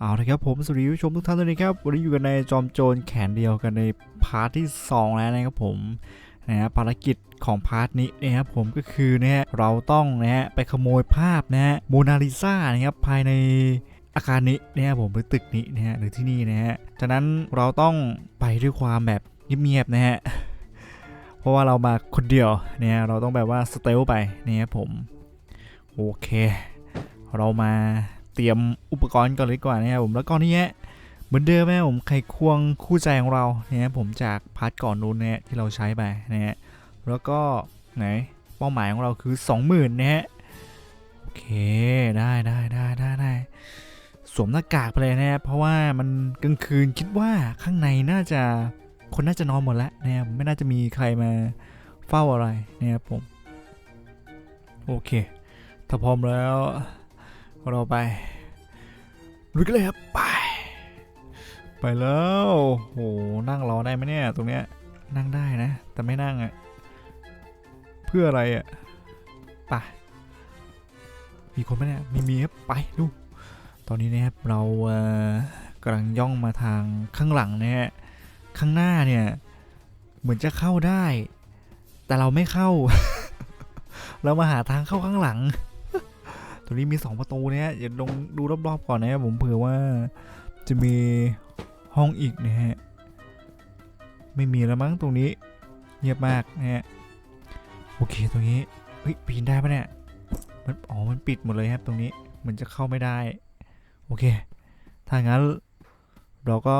เอาละครับผมสวัสดีผู้ชมทุกท่านด้วยนะครับวันนี้อยู่กันในจอมโจรแขนเดียวกันในพาร์ทที่ 2 แล้วนะครับผมนะฮะภารกิจของพาร์ทนี้นะครับผมก็คือนะฮะเราต้องนะฮะไปขโมยภาพนะฮะโมนาลิซานะครับภายในอาคารนี้นะครับผมหรือตึกนี้นะฮะหรือที่นี่นะฮะจากนั้นเราต้องไปด้วยความแบบเงียบๆนะฮะเพราะว่าเรามาคนเดียวนะฮะเราต้องแบบว่าสเตลไปนะครับผมโอเค เรามา เตรียมอุปกรณ์ก่อนเลยดีกว่านะครับผมแล้วก็นี่ฮะเหมือนเดิมนะผมไขควงคู่ใจของเราเนี่ยผมจากพาร์ทก่อนนู้นเนี่ยที่เราใช้ไปนะฮะแล้วก็ไหนเป้าหมายของเราคือ 20,000นะฮะโอเคได้ได้ได้ได้ได้สวมหน้ากากไปเลยนะฮะเพราะว่ามันกลางคืนคิดว่าข้างในน่าจะคนน่าจะนอนหมดแล้วนะครับไม่น่าจะมีใครมาเฝ้าอะไรนะครับผมโอเค ถ้าพร้อมแล้ว เราไปลุยกันเลยครับไป ไปแล้วโหนั่งรอได้ไหมเนี่ยตรงเนี้ยนั่งได้นะ แต่ไม่นั่งอะ่ะเพื่ออะไรอะ่ะไปมีคนไหมเนี่ยมีมีครับไปดู ตอนนี้นะครับเรากำลังย่องมาทางข้างหลังนี่ยข้างหน้าเนี่ยเหมือนจะเข้าได้ แต่เราไม่เข้า เรามาหาทางเข้าข้างหลัง ตรงนี้มี 2 ประตูเนี่ยอย่าลงดูรอบๆก่อนนะครับผมเผื่อว่าจะมีห้องอีกนะฮะ ไม่มีแล้วมั้งตรงนี้เงียบมากนะฮะ โอเคตรงนี้เฮ้ยปีนได้ปะเนี่ย มันอ๋อ มันปิดหมดเลยครับตรงนี้มันจะเข้าไม่ได้ โอเค ถ้างั้นเราก็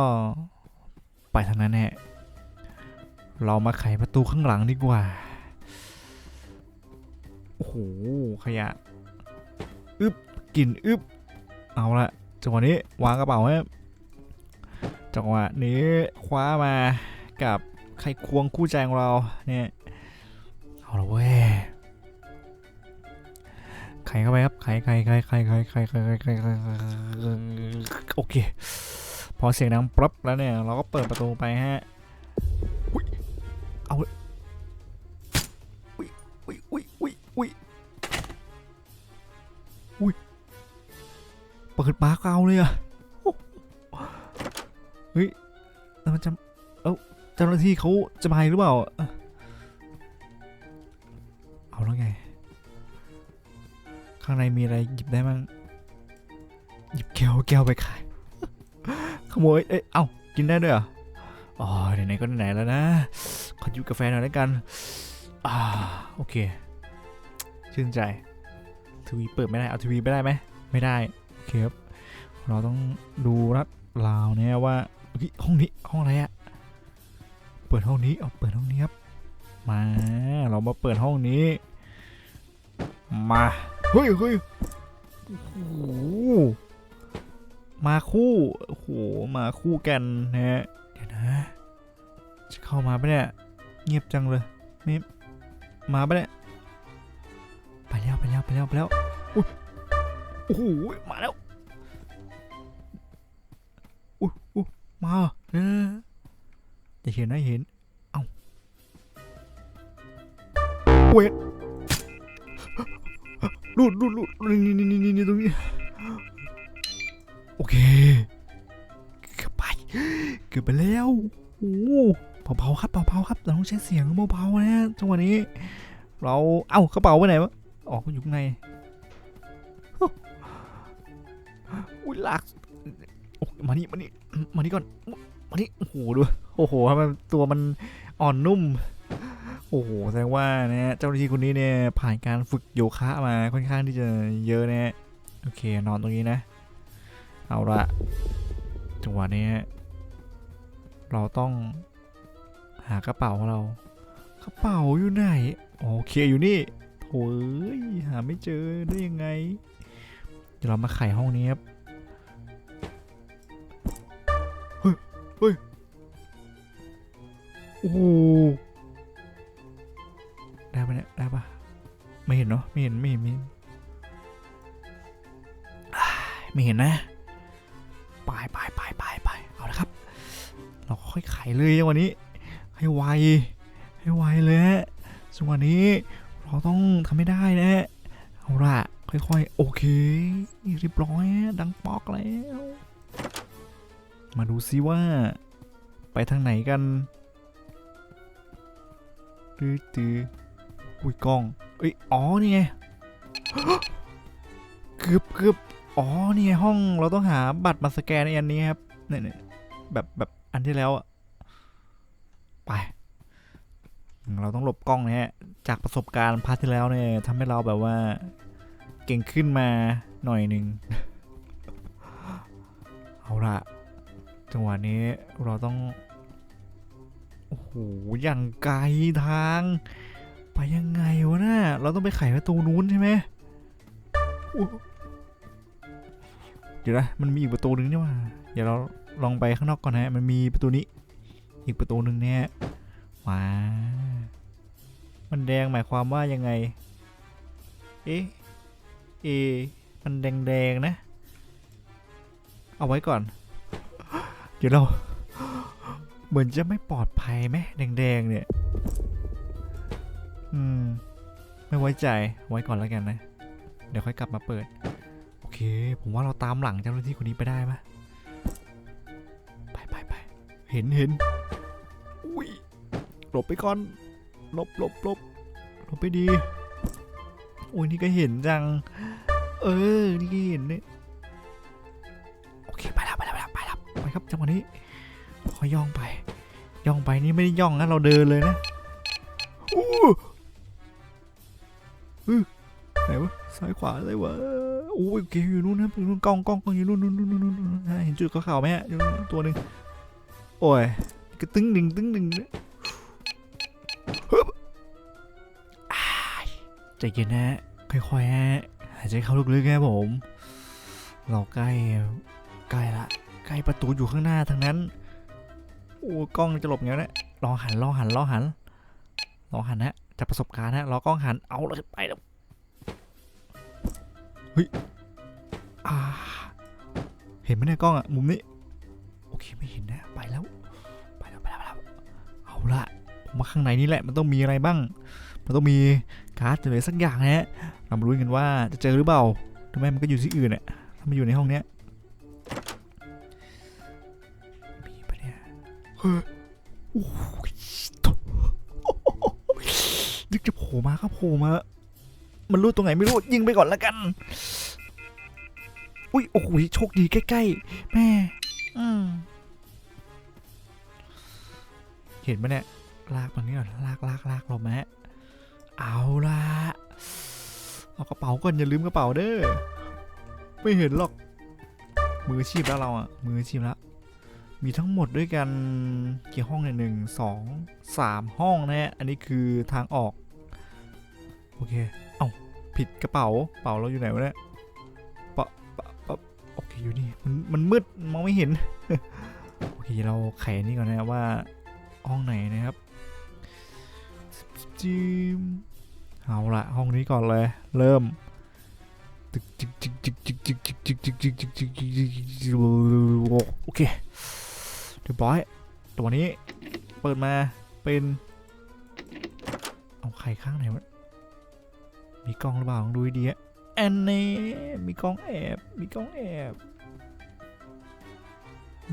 ไปทางนั้นแหละเรามาไขประตูข้างหลังดีกว่า โอ้โห ขยะ อึบกลิ่นอึบเอาละจังหวะนี้วางกระเป๋าไว้จังหวะนี้คว้ามากับไขควงคู่ใจของเราเนี่ยเอาละเว้ยไขเข้าไปครับไขไขไขไขไขไขไขไขไขไขโอเคพอเสียงดังปั๊บแล้วเนี่ยเราก็เปิดประตูไปฮะเอา ปิดมาร์กเอาเลยอะเฮ้ยแล้วมันจะเอ้าเจ้าหน้าที่เขาจะมาหรือเปล่า เอาแล้วไง ข้างในมีอะไรหยิบได้มั้งหยิบแก้วแก้วไปขาย ขโมย เอ้ย เอ้ากินได้ด้วยเหรอ อ๋อไหนๆก็ไหนๆแล้วนะ ขอยิบกาแฟหน่อยแล้วกัน อ่า โอเค ชื่นใจ ทีวีเปิดไม่ได้ เอาทีวีไปได้ไหม ไม่ได้ เคครับเราต้องดูรัดราวเนี่ยว่าห้องนี้ห้องอะไรอะเปิดห้องนี้เอาเปิดห้องนี้ครับมาเรามาเปิดห้องนี้ มาเฮ้ยเฮ้ยโอ้โหมาคู่โอ้โหมาคู่กันนะฮะเดี๋ยวนะจะเข้ามาปะเนี่ยเงียบจังเลยไม่มาปะเนี่ยไปแล้วไปแล้วไปแล้วไปแล้วโอ้โหมาแล้ว อุ้ยอุ้ยมาเออจะเห็นนะเห็น เอ้าเวทรูดรูดรูดนี่นี่นี่นี่ตรงนี้ โอเค เกือบไป เกือบไปแล้วโอ้โหเบาๆครับเบาๆครับเราต้องใช้เสียงเบาๆนะจังหวะนี้ เรา เอ้ากระเป๋าไปไหนวะ ออกอยู่ข้างในอุ้ยหลาก มานี่มานี่มานี่ก่อนมานี่โอ้โหดูโอ้โหทำไมตัวมันอ่อนนุ่ม โอ้โหแสดงว่าเนี่ยเจ้าหน้าที่คนนี้เนี่ยผ่านการฝึกโยคะมาค่อนข้างที่จะเยอะนะโอเคนอนตรงนี้นะ เอาละจังหวะนี้เราต้องหากระเป๋าของเรากระเป๋าอยู่ไหนโอเคอยู่นี่โถ่เอ้ยหาไม่เจอได้ยังไงเดี๋ยวเรามาไขห้องนี้ครับ โอ้โหได้ปะเนี่ย ได้ปะไม่เห็นเนาะ ไม่เห็น ไม่เห็น ไม่เห็นไม่เห็นนะไปไปไปไปไปเอาละครับ เราค่อยไขเลยจังหวะนี้ ให้ไว ให้ไวเลยฮะจังหวะนี้เราต้องทำไม่ได้นะ เอาละค่อยๆ โอเค เรียบร้อย ดังปอกแล้ว มาดูซิว่าไปทางไหนกันตื้อตื้ออุ้ยกล้องเอ้ยอ๋อนี่ไงเกือบเกือบอ๋อนี่ไงห้องเราต้องหาบัตรมาสแกนในอันนี้ครับเนี่ยเนี่ยแบบแบบอันที่แล้วอะไป เราต้องหลบกล้องนี่ยจากประสบการณ์พาร์ทที่แล้วเนี่ยทำให้เราแบบว่าเก่งขึ้นมาหน่อยหนึ่งเอาละ จังหวะนี้เราต้อง โอ้โห อย่างไกลทาง ไปยังไงวะน่ะเราต้องไปไขประตูนู้นใช่ไหมเดี๋ยวนะ มันมีอีกประตูหนึ่งนี่หว่าเดี๋ยวเราลองไปข้างนอกก่อนนะมันมีประตูนี้ อีกประตูหนึ่งเนี่ยว้ามันแดงหมายความว่ายังไง เอ๊ะเอะมันแดงๆนะ เอาไว้ก่อน เดี๋ยวเรา เหมือนจะไม่ปลอดภัยไหมแดงๆเนี่ย อืม ไม่ไว้ใจไว้ก่อนแล้วกันนะ เดี๋ยวค่อยกลับมาเปิด โอเค ผมว่าเราตามหลังเจ้าหน้าที่คนนี้ไปได้ปะไปไปไปเห็นเห็นอุ้ยหลบไปก่อน หลบหลบหลบหลบไปดีโอ้ยนี่ก็เห็นจัง เออ นี่ก็เห็นเนี่ย จังหวะนี้ค่อย่องไป ย่องไปนี่ไม่ได้ย่องนะเราเดินเลยนะอู้อือไหนวะซ้ายขวาอะไรวะโอ้ยโอเคอยู่นู่นนะอยู่นู่นกล้องกล้องกล้องอยู่นู่นนู่นนู่นนู่นเห็นจุดขาวๆไหมฮะอยู่ตัวหนึ่งโอ้ยก็ตึ้งหนึ่งตึ้งหนึ่งเนี่ยฮึบอ้ายใจเย็นนะค่อยๆฮะหายใจเข้าลึกๆครับผม เราใกล้ใกล้ละ ใกล้ประตูอยู่ข้างหน้าทางนั้น โอ้กล้องจะหลบอย่างนี้นะลองหันลองหันลองหันลองหันนะจากประสบการณ์นะรองกล้องหันเอาเลยไปแล้วเฮ้ยอ่าเห็นไหมเนี่ยกล้องอะมุมนี้โอเคไม่เห็นนะไปแล้วไปแล้วไปแล้วไปแล้วเอาละผมว่าข้างในนี่แหละมันต้องมีอะไรบ้าง มันต้องมีการ์ดอะไรสักอย่างนะฮะเรามาลุ้กันว่าจะเจอหรือเปล่าทำไมมันก็อยู่ที่อื่นเนี่ยถ้ามันอยู่ในห้องเนี้ย นึกจะโผล่มาก็โผล่มา มันรู้ตรงไหนไม่รู้ยิงไปก่อนละกัน อุ้ยโอ้โหโชคดีใกล้ๆ แม่อืมเห็นปะเนี่ย ลากมันนี่ก่อนลากลากลากลงมาฮะเอาละเอากระเป๋าก่อนอย่าลืมกระเป๋าเด้อ ไม่เห็นหรอก มืออาชีพแล้วเราอะ มืออาชีพแล้ว มีทั้งหมดด้วยกันกี่ห้องเนี่ยหนึ่งสองสามห้องนะฮะ อันนี้คือทางออก โอเค เอา้าผิดกระเป๋ากระเป๋าเราอยู่ไหนวะเนี่ยปะปะปะโอเคอยู่นี่มันมันมืดมองไม่เห็น โอเคเราไขนี่ก่อนนะว่าห้องไหนนะครับจิมเอาละห้องนี้ก่อนเลย เริ่มโอเค รียบร้อย ตัวนี้เปิดมาเป็นเอาไข่ข้างไหนวะมีกล้องหรือเปล่าลองดูดีอะอันนี้มีกล้องแอบมีกล้องแอบ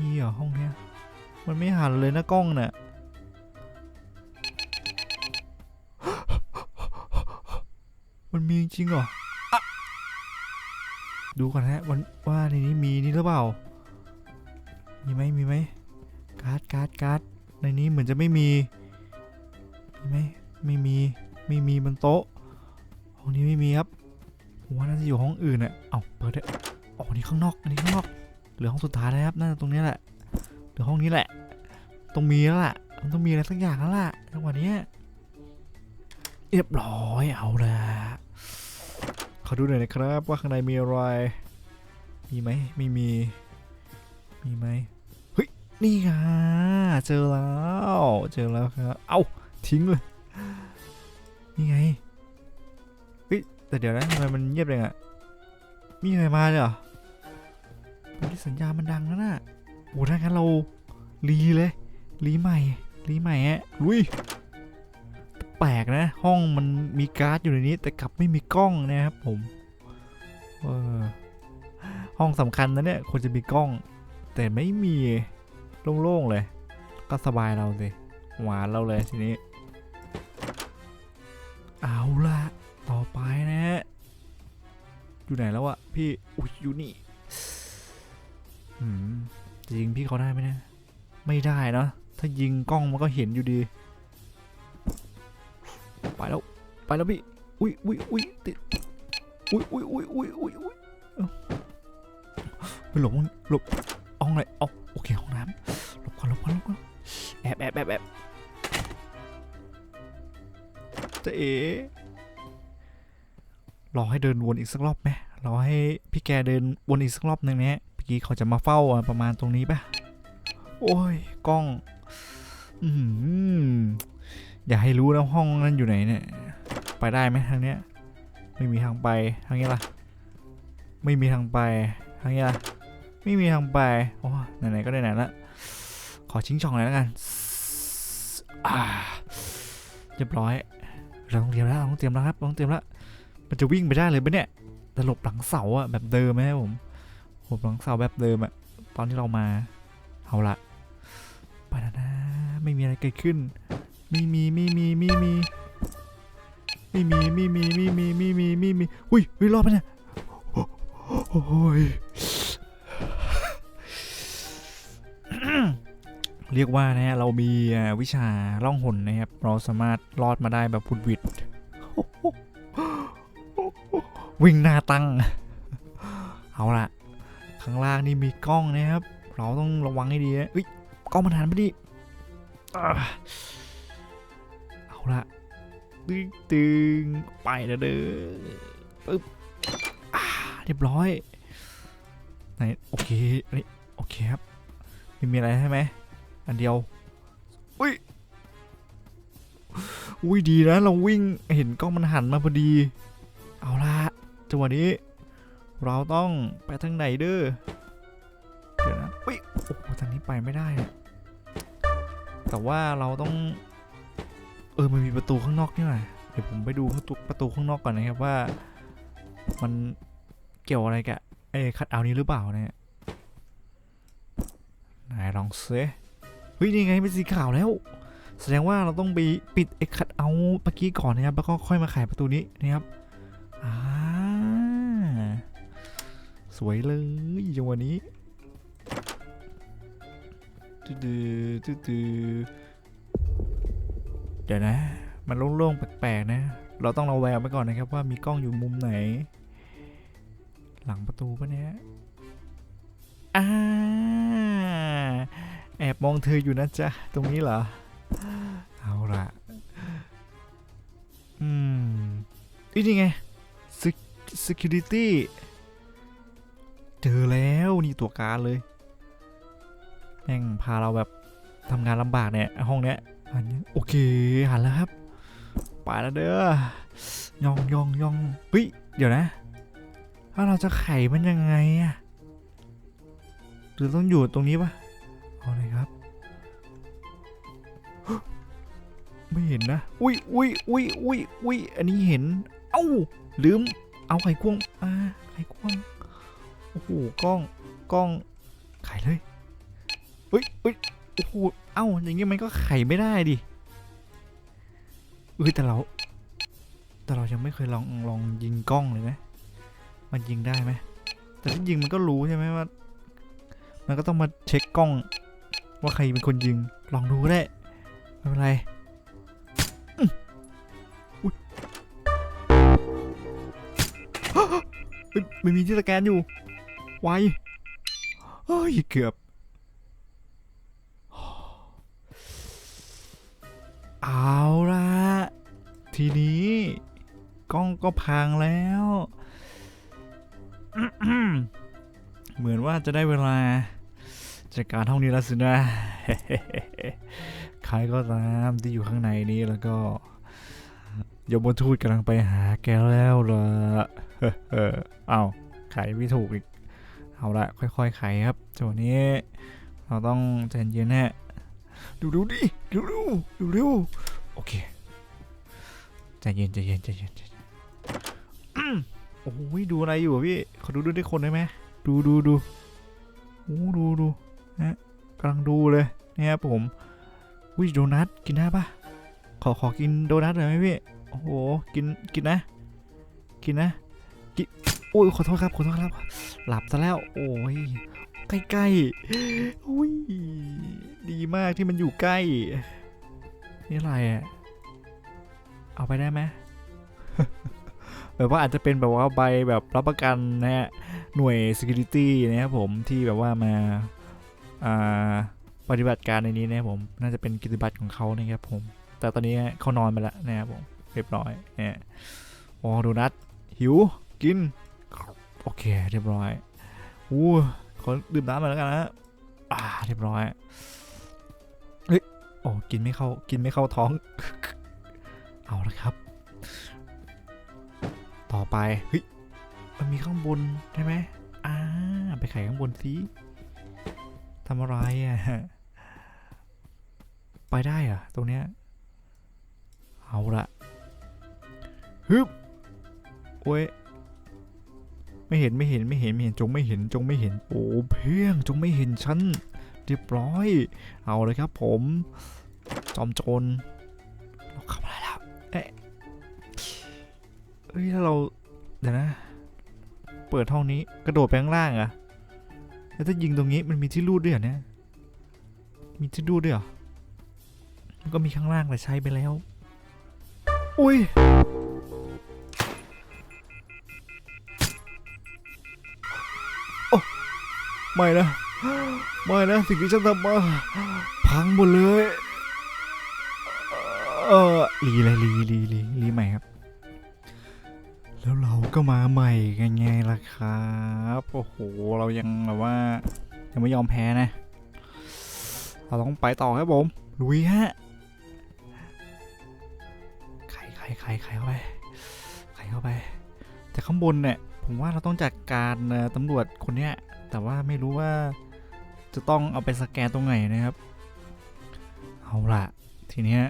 นี่เหรอห้องเนี้ยมันไม่หันเลยนะกล้องน่ะมันมีจริงเหรอดูก่อนฮะวันว่าในนี้มีนี่หรือเปล่า มีไหมมีไหม การ์ดการ์ดการ์ดในนี้เหมือนจะไม่มีมีไหมไม่มีไม่มีบนโต๊ะห้องนี้ไม่มีครับผมว่าน่าจะอยู่ห้องอื่นอะเอาเปิดได้อ๋อนี่ข้างนอกอันนี้ข้างนอกเหลือห้องสุดท้ายแล้วครับน่าจะตรงนี้แหละเหลือห้องนี้แหละต้องมีแล้วล่ะมันต้องมีอะไรสักอย่างแล้วล่ะจังหวะนี้เรียบร้อยเอาละขอดูหน่อยนะครับว่าข้างในมีอะไรมีไหมไม่มีมีไหม นี่ไงเจอแล้วเจอแล้วครับเอาทิ้งเลยนี่ไงเฮ้ยแต่เดี๋ยวนะทำไมมันเงียบเลยอะมีใครมาเลยเหรอที่สัญญาณมันดังแล้วน่ะโอ้ถ้างั้นเรารีเลยรีใหม่รีใหม่ฮะลุยแปลกนะ ห้องมันมีการ์ดอยู่ในนี้ แต่กลับไม่มีกล้องนะครับผมเออห้องสำคัญนะเนี่ยควรจะมีกล้อง แต่ไม่มี โล่งๆเลย ก็สบายเราสิหวานเราเลยทีนี้ เอาละต่อไปนะ อยู่ไหนแล้วอะพี่อุ้ยอยู่นี่อืมจะยิงพี่เขาได้ไหมเนะไม่ได้นะ ถ้ายิงกล้องมันก็เห็นอยู่ดี ไปแล้ว ไปแล้วพี่ อุ้ยอุ้ยอุ้ยติด อุ้ยอุ้ยอุ้ยอุ้ยอุ้ยอุ้ยอ้าไปหลบมันหลบ อนลบก่อนแอบแอบแอบแอบจะเอ๋รอให้เดินวนอีกสักรอบไหมรอให้พี่แกเดินวนอีกสักรอบหนึ่งเนี่ยเมื่อกี้เขาจะมาเฝ้าประมาณตรงนี้ปะโอ้ยกล้อง อืมอย่าให้รู้นะห้องนั้นอยู่ไหนเนี่ย ไปได้ไหมทางเนี้ย ไม่มีทางไปทางนี้ล่ะ ไม่มีทางไปทางนี้ล่ะ ไม่มีทางไป โอ้ไหนๆก็ได้ไหนละ ขอชิงช่องหน่อยแล้วกันเรียบร้อย เราต้องเตรียมแล้วเราต้องเตรียมแล้วครับเราต้องเตรียมแล้ว มันจะวิ่งไปได้เลยปะเนี่ยแต่หลบหลังเสาอะแบบเดิมไหมครับผมหลบหลังเสาแบบเดิมอะตอนที่เรามา เอาละไปแล้วนะไม่มีอะไรเกิดขึ้น ไม่มีไม่มีไม่มีไม่มีไม่มีไม่มีไม่มีไม่มีอุ้ยอุ้ยรอดปะเนี่ยโอ้ย เรียกว่านะฮะเรามีวิชาล่องหนนะครับ เราสามารถรอดมาได้แบบพุดวิดวิ่งหน้าตั้ง เอาละข้างล่างนี่มีกล้องนะครับ เราต้องระวังให้ดีนะเอ้ยกล้องมันหันไปดิเอาละตึงตึงไปแล้วเด้อปึ๊บเรียบร้อยไหนโอเคอันนี้โอเคครับไม่มีอะไรใช่ไหม อันเดียว อุ้ย อุ้ยดีนะเราวิ่งเห็นกล้องมันหันมาพอดี เอาละจังหวะนี้ เราต้องไปทางไหนเด้อ เดี๋ยวนะอุ้ยโอ้โหทางนี้ไปไม่ได้แต่ว่าเราต้อง เออมันมีประตูข้างนอกนี่หว่าเดี๋ยวผมไปดูประตูประตูข้างนอกก่อนนะครับว่า มันเกี่ยวอะไรกับไอ้คัดเอานี้หรือเปล่าเนี่ย ไหนลองเซ เฮ้ยนี่ไงเป็นสีขาวแล้ว แสดงว่าเราต้องไปปิดไอ้คัดเอาเมื่อกี้ก่อนนะครับ แล้วก็ค่อยมาไขประตูนี้นะครับอ่าสวยเลยจังหวะนี้ตื้อตื้อตื้อเดี๋ยวนะ มันโล่งๆแปลกๆนะ เราต้องระแวงไปก่อนนะครับว่ามีกล้องอยู่มุมไหน หลังประตูปะเนี่ยอ่า แอบมองเธออยู่นะจ๊ะ ตรงนี้เหรอ เอาละอืมอีนี่ไง security เจอแล้วนี่ตัวการเลย แม่งพาเราแบบทำงานลำบากเนี่ย ห้องเนี้ยอันนี้โอเค หันแล้วครับ ไปแล้วเด้อย่องย่องย่องเฮ้ย เดี๋ยวนะ ถ้าเราจะไขมันยังไงอะหรือต้องอยู่ตรงนี้ปะ อาเลยครับ ไม่เห็นนะ อุ้ยอุ้ยอุ้ยอุ้ยอุ้ยอันนี้เห็น เอ้า ลืม เอาไข่ควงอ่าไข่ควง โอ้โห กล้อง กล้อง ไข่เลยเฮ้ยเฮ้ยโอ้โห เอ้า อย่างงี้มันก็ไข่ไม่ได้ดิเอ้ยแต่เรา แต่เรายังไม่เคยลอง ลองยิงกล้องเลยนะมันยิงได้ไหม แต่ถ้ายิงมันก็รู้ใช่ไหมว่า มันก็ต้องมาเช็คกล้อง ว่าใครเป็นคนยิง ลองดูก็ได้ไม่เป็นไรไม่มีที่สแกนอยู่ ไวเฮ้ยเกือบเอาละทีนี้ กล้องก็พังแล้ว เหมือนว่าจะได้เวลา จัดการห้องนี้แล้วสินะใครก็ตามที่อยู่ข้างในนี้แล้วก็ยมทูตกำลังไปหาแกแล้วล่ะเออเอาไขไม่ถูกอีก เอาละค่อยๆไขครับจังหวะนี้ เราต้องใจเย็นๆแน่ดูดูดิดูดูดูดูโอเคใจเย็นใจเย็นใจเย็นใจเย็นโอ้ยดูอะไรอยู่อะพี่ขอดูด้วยคนได้ไหมดูดูดูโอ้ดูดู นะกำลังดูเลยนะครับผมวิโดนัทกินได้ปะขอขอกินโดนัทหน่อยไหมพี่โอ้โหกินกินนะ กินนะกินโอ้ยขอโทษครับขอโทษครับ หลับซะแล้วโอ้ยใกล้ๆอุ้ยดีมากที่มันอยู่ใกล้ นี่อะไรอะเอาไปได้ไหมแบบว่าอาจจะเป็นแบบว่าใบแบบรับประกันนะฮะหน่วย security นะครับผมที่แบบว่ามา ปฏิบัติการในนี้นะครับผมน่าจะเป็นกิจบัตรของเขานะครับผม แต่ตอนนี้เขานอนไปแล้วนะครับผมเรียบร้อยเนี่ยโอ้ดูนัดหิวกิน โอเค เรียบร้อยอู้ขอดื่มน้ำมาแล้วกันนะอ่าเรียบร้อยเฮ้ยโอ้กินไม่เข้ากินไม่เข้าท้อง เอาละครับ ต่อไปเฮ้ยมันมีข้างบนใช่ไหมอ่าไปไขข้างบนสิ ทำอะไรอะ ไปได้เหรอะตรงเนี้ย เอาละฮึบโอ้ย ไม่เห็นไม่เห็นไม่เห็นไม่เห็นจงไม่เห็นจงไม่เห็น โอ้เพียงจงไม่เห็นฉันเรียบร้อย เอาเลยครับ ผม จอมโจรเราเข้ามาได้แล้วเอ๊ะเฮ้ยถ้าเราเดี๋ยวนะ เปิดห้องนี้กระโดดไปข้างล่างอะ แล้วถ้ายิงตรงนี้มันมีที่รูดด้วยเหรอเนี่ย มีที่รูดด้วยเหรอมันก็มีข้างล่างแต่ใช้ไปแล้ว อุ้ย โอ้ไม่นะ ไม่นะ สิ่งที่ฉันทำมาพังหมดเลย เออรีเลยรีรีรีรีใหม่ครับ แล้วเราก็มาใหม่กันไงล่ะครับโอ้โหเรายังแบบว่ายังไม่ยอมแพ้นะ เราต้องไปต่อครับผมลุยฮะไขไขไขไขเข้าไปไขเข้าไป แต่ข้างบนเนี่ยผมว่าเราต้องจัดการตำรวจคนเนี้ยแต่ว่าไม่รู้ว่าจะต้องเอาไปสแกนตรงไหนนะครับ เอาล่ะ ทีเนี้ย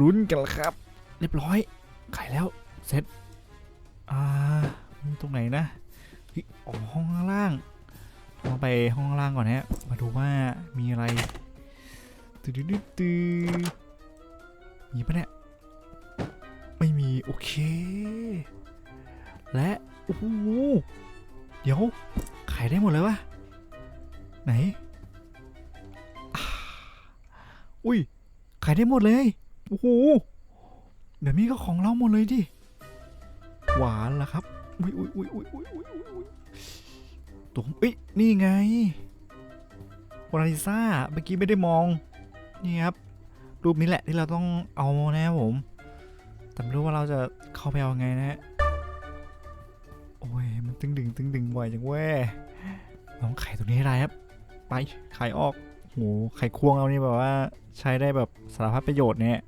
ลุ้นกันละครับ เรียบร้อยไขแล้ว เสร็จอ่าตรงไหนนะอ๋อห้องล่างลองไปห้องล่างก่อนนะฮะ มาดูว่ามีอะไรตืดตืดตืดมีปะเนี่ยไม่มี โอเค และ โอ้โห เดี๋ยว ขายได้หมดเลยวะไหน อุ้ย ขายได้หมดเลย โอ้โห แบบนี้ก็ของเราหมดเลยดิ หวานล่ะครับอุ้ยอุ้ยอุ้ยอุ้ยอุ้ยอุ้ยอุ้ยตัวผเอ้ยนี่ไงโมนาลิซาเมื่อกี้ไม่ได้มอง นี่ครับ รูปนี้แหละที่เราต้องเอานะครับผม แต่ไม่รู้ว่าเราจะเข้าไปเอาไงนะโอ้ย มันตึงดึงตึงดึงบ่อยจังเว้ยลองไข่ตัวนี้ได้ครับ ไป ไข่ออกโหไข่ควงเอานี่แบบว่าใช้ได้แบบสารพัดประโยชน์เนี่ย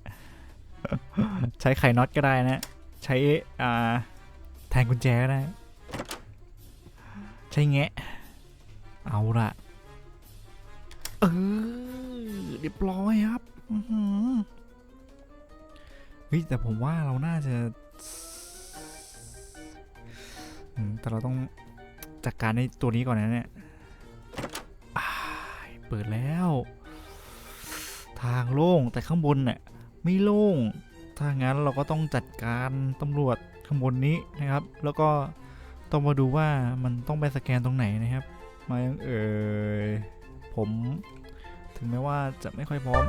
ใช้ไข่น็อตก็ได้นะ ใช้อ่า นกุญแจก็ได้ ใช้แงะ เอาละเออเรียบร้อยครับอื้อหือเฮ้ยแต่ผมว่าเราน่าจะ แต่เราต้องจัดการในตัวนี้ก่อนนะเนี่ยอ้ายเปิดแล้ว ทางโล่งแต่ข้างบนเนี่ยไม่โล่ง ถ้างั้นเราก็ต้องจัดการตำรวจ ข้างบนนี้นะครับ แล้วก็ต้องมาดูว่ามันต้องไปสแกนตรงไหนนะครับ มายังเอ่ยผมถึงแม้ว่าจะไม่ค่อยพร้อม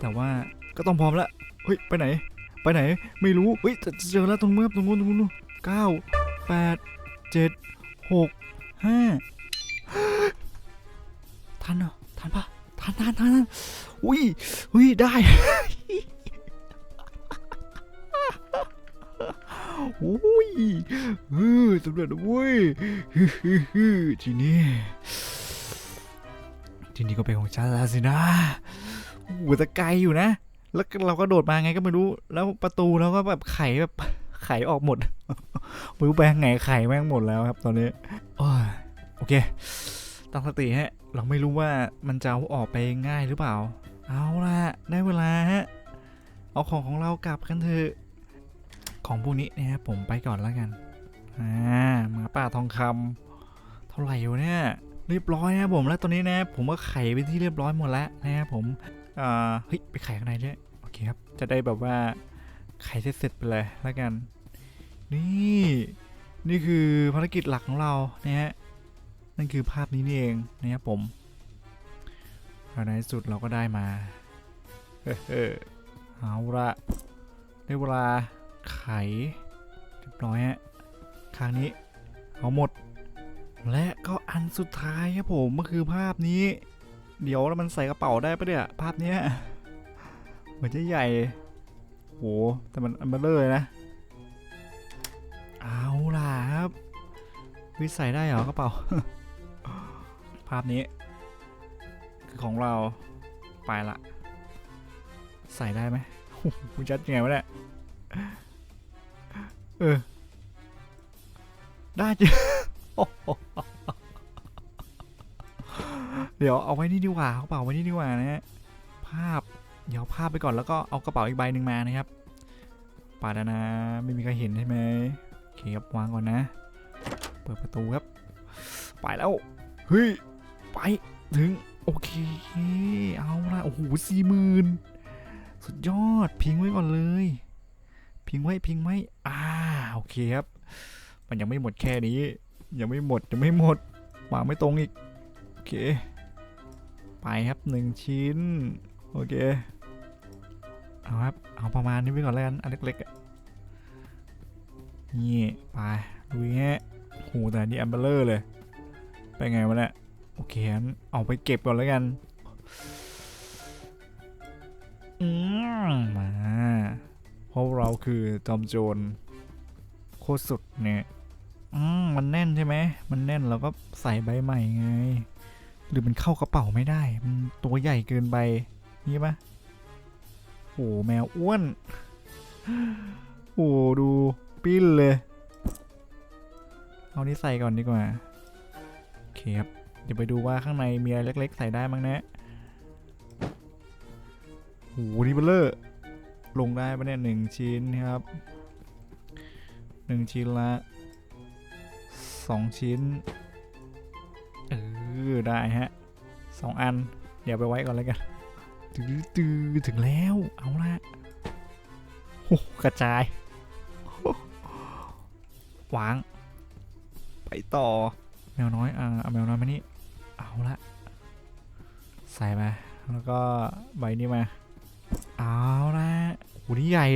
แต่ว่าก็ต้องพร้อมล้วเฮ้ยไปไหน ไปไหนไม่รู้เฮ้ยจะเจอแล้วตรงเมื่อตรงนู้นตรงนู้นเก้าแปดเจ็ดหกห้าทันเหรอทันปะทันทันทันทันอุ้ยอุ้ยได้ อุ้ยเออสำเร็จแล้วเว้ยทีนี้ทีนี้ก็เป็นของฉันแล้วสินะโอ้โหแต่ไกลอยู่นะ แล้วเราก็โดดมาไงก็ไม่รู้ แล้วประตูเราก็แบบไขแบบไขออกหมดไม่รู้ไปทางไหนไขแม่งหมดแล้วครับ ตอนนี้โอ้ยโอเคตั้งสติฮะ เราไม่รู้ว่ามันจะออกไปง่ายหรือเปล่า เอาละได้เวลาฮะ เอาของของเรากลับกันเถอะ ของพวกนี้นะครับผมไปก่อนแล้วกันอ่าหมาป่าทองคำเท่าไหร่อยู่เนี่ยเรียบร้อยนะผมแล้วตอนนี้นะผมก็ไขไปที่เรียบร้อยหมดแล้วนะครับผมอ่าเฮ้ยไปไขข้างในด้วยโอเคครับจะได้แบบว่าไขเสร็จไปเลยแล้วกัน นี่นี่คือภารกิจหลักของเรานะฮะนั่นคือภาพนี้นี่เองนะครับผมในที่สุดเราก็ได้มา เฮ้อเอาละได้เวลา ไขเรียบร้อยฮะครั้งนี้เอาหมด และก็อันสุดท้ายครับผมก็คือภาพนี้ เดี๋ยวแล้วมันใส่กระเป๋าได้ปะเนี่ยภาพเนี้ยเหมือนจะใหญ่โหแต่มันอันเบลเลยนะ เอาล่ะครับวิใส่ได้เหรอกระเป๋า ภาพนี้ คือของเราไปละ ใส่ได้ไหมคุณจัดยังไงวะเนี่ย เออ ได้จริงเดี๋ยวเอาไว้นี่ดีกว่าเอากระเป๋าไว้นี่ดีกว่านะฮะ ภาพ เดี๋ยวภาพไปก่อนแล้วก็เอากระเป๋าอีกใบหนึ่งมานะครับปาดนะ ไม่มีใครเห็นใช่ไหมโอเคครับวางก่อนนะ เปิดประตูครับ ไปแล้ว เฮ้ย ไปถึง โอเค เอาละโอ้โหสี่หมื่นสุดยอด พิงไว้ก่อนเลย พิงไว้ พิงไว้ อ่า โอเคครับ มันยังไม่หมดแค่นี้ ยังไม่หมดยังไม่หมดวางไม่ตรงอีก โอเค ไปครับหนึ่งชิ้น โอเค เอาครับ เอาประมาณนี้ไว้ก่อนแล้วกัน อันเล็กๆนี่ไปดูงเงี้ยโหแต่นี่อันเบลเลอร์เลย ไปไงวะเนี่ย โอเคงั้นเอาไปเก็บก่อนแล้วกันอืมมา เพราะเราคือจอมโจร ตรสุดเนี่ยอืมมันแน่นใช่ไหม มันแน่นเราก็ใส่ใบใหม่ไง หรือมันเข้ากระเป๋าไม่ได้ มันตัวใหญ่เกินไปนี่ปะโอ้แมวอ้วน โอ้ดูปิ้นเลย เอานี้ใส่ก่อนดีกว่าโอเคครับเดี๋ยวไปดูว่าข้างในมีอะไรเล็ก ๆ ใส่ได้มั้งนะโอ้นี่เบลเลอร์ลงได้ปะเนี่ยหนึ่งชิ้นครับ หนึ่งชิ้นละสองชิ้น เออ ได้ฮะสองอัน เดี๋ยวไปไว้ก่อนแล้วกันตื้อตื้อถึงแล้ว เอาละโอ้กระจาย วาง ไปต่อ แมวน้อย อ่าเอาแมวน้อยมานี่ เอาละ ใส่มา แล้วก็ใบนี้มา เอาละโหนี่ใหญ่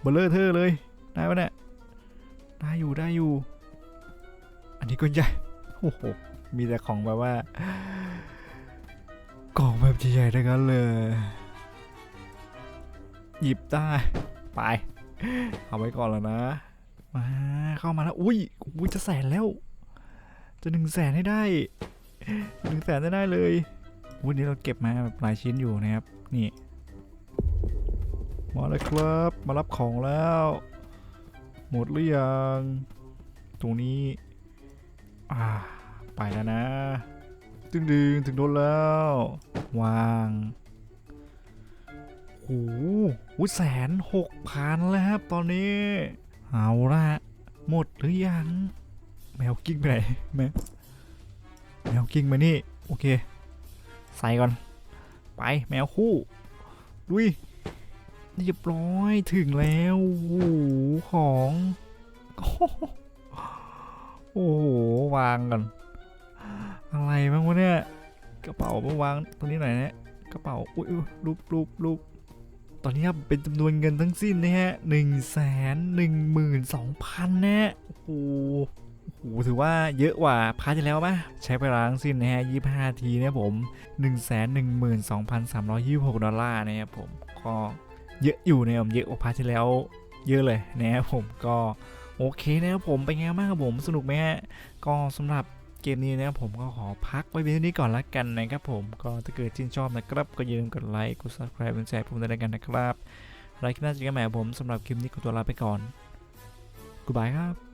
เบลเลอร์เธอเลย ได้ปะเนี่ย ได้อยู่ได้อยู่ อันนี้ก็ใหญ่โอ้โหมีแต่ของแบบว่ากล่องแบบใหญ่ๆทั้งนั้นเลย หยิบได้ ไป เอาไว้ก่อนแล้วนะ มาเข้ามาแล้ว อุ้ยอุ้ยจะแสนแล้ว จะหนึ่งแสนให้ได้หนึ่งแสนได้ได้เลย วันนี้เราเก็บมาแบบหลายชิ้นอยู่นะครับ นี่ มาเลยครับ มารับของแล้ว หมดหรือยัง ตรงนี้ อ่า ไปแล้วนะ ดึงดึงถึงโดนแล้ว วางโอ้โหแสนหกพันแล้วครับตอนนี้ เอาละหมดหรือยัง แมวกิ้งไปไหนแมวแมวกิ้งมานี่ โอเค ใส่ก่อน ไปแมวคู่ดุย เรียบร้อยถึงแล้วโอ้โหของ โอ้โห วางก่อนอะไรบ้างวะเนี่ยกระเป๋ามาวางตรงนี้หน่อยนะกระเป๋าอุ้ยรูปรูปรูปตอนนี้ครับเป็นจำนวนเงินทั้งสิ้นนะฮะหนึ่งแสนหนึ่งหมื่นสองพันนะฮะโอ้โหโอ้โหถือว่าเยอะกว่าพาร์ทที่แล้วปะใช้เวลาทั้งสิ้นนะฮะยี่ห้าทีนะผมหนึ่งแสนหนึ่งหมื่นสองพันสามร้อยยี่สิบหกดอลลาร์นะครับผม ก็ เยอะอยู่นะครับเยอะกว่าพาร์ทที่แล้วเยอะเลยนะครับผมก็โอเคนะครับผมเป็นไงบ้างครับผมสนุกไหมฮะก็สำหรับเกมนี้นะครับผมก็ขอพักไว้เพียงเท่านี้ก่อนละกันนะครับผมก็ถ้าเกิดชื่นชอบนะครับ ก็อย่าลืมกดไลค์กด subscribe เป็นแชร์ผมด้วยกันนะครับอะไรที่น่าจะกันใหม่ผมสำหรับคลิปนี้ขอตัวลาไปก่อน goodbye ครับ